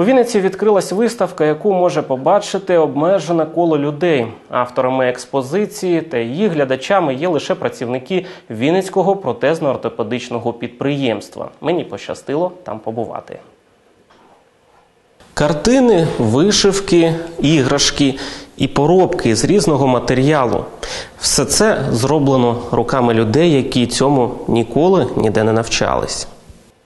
У Вінниці відкрилась виставка, яку може побачити обмежене коло людей. Авторами експозиції та її глядачами є лише працівники Вінницького протезно-ортопедичного підприємства. Мені пощастило там побувати. Картини, вишивки, іграшки і поробки з різного матеріалу. Все це зроблено руками людей, які цьому ніколи ніде не навчались.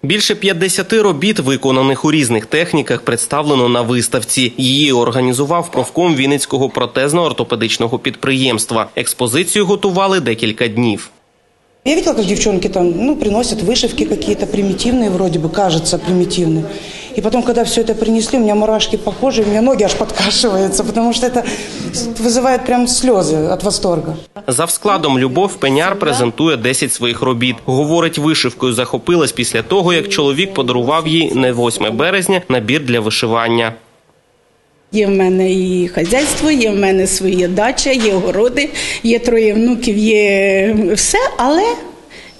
Більше 50 робіт, виконаних у різних техніках, представлено на виставці. Її організував профком Вінницького протезно-ортопедичного підприємства. Експозицію готували декілька днів. Я видела, как девчонки там, ну, приносят вышивки какие-то примитивные, вроде бы, кажется, примитивные. И потом, когда все это принесли, у меня мурашки по коже, у меня ноги аж подкашиваются, потому что это вызывает прям слезы от восторга. За складом Любов Пеняр презентує 10 своїх робіт. Говорить, вишивкою захопилась після того, як чоловік подарував їй на 8 березня набір для вишивання. Є в мене і хазяйство, є в мене своя дача, є городи, є троє внуків, є все, але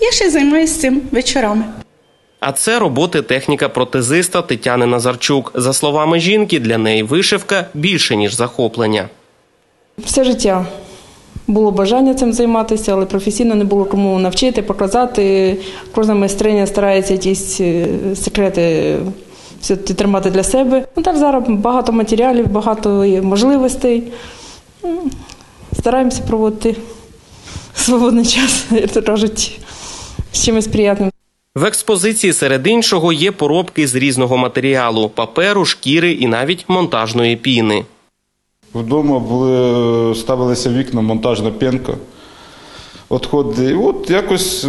я ще займаюся цим вечорами. А це роботи техніка протезиста Тетяни Назарчук. За словами жінки, для неї вишивка більше ніж захоплення. Все життя було бажання цим займатися, але професійно не було кому навчити, показати. Кожна майстриня старається якісь е, секрети все тримати для себе. Ну так зараз багато матеріалів, багато можливостей. Стараємося проводити свободний час, як то кажуть, з чимось приємним. В експозиції серед іншого є поробки з різного матеріалу: паперу, шкіри і навіть монтажної піни. Вдома були, ставилися вікна, монтажна пінка. Отходи. От якось е,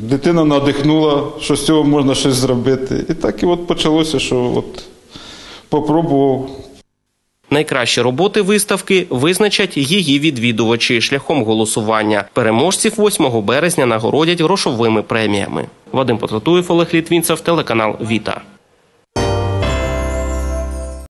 дитина надихнула, що з цього можна щось зробити. І так і от почалося, що от попробував. Найкращі роботи виставки визначать її відвідувачі шляхом голосування. Переможців 8 березня нагородять грошовими преміями. Вадим Потратуєв, Олег Літвінцев, телеканал Віта.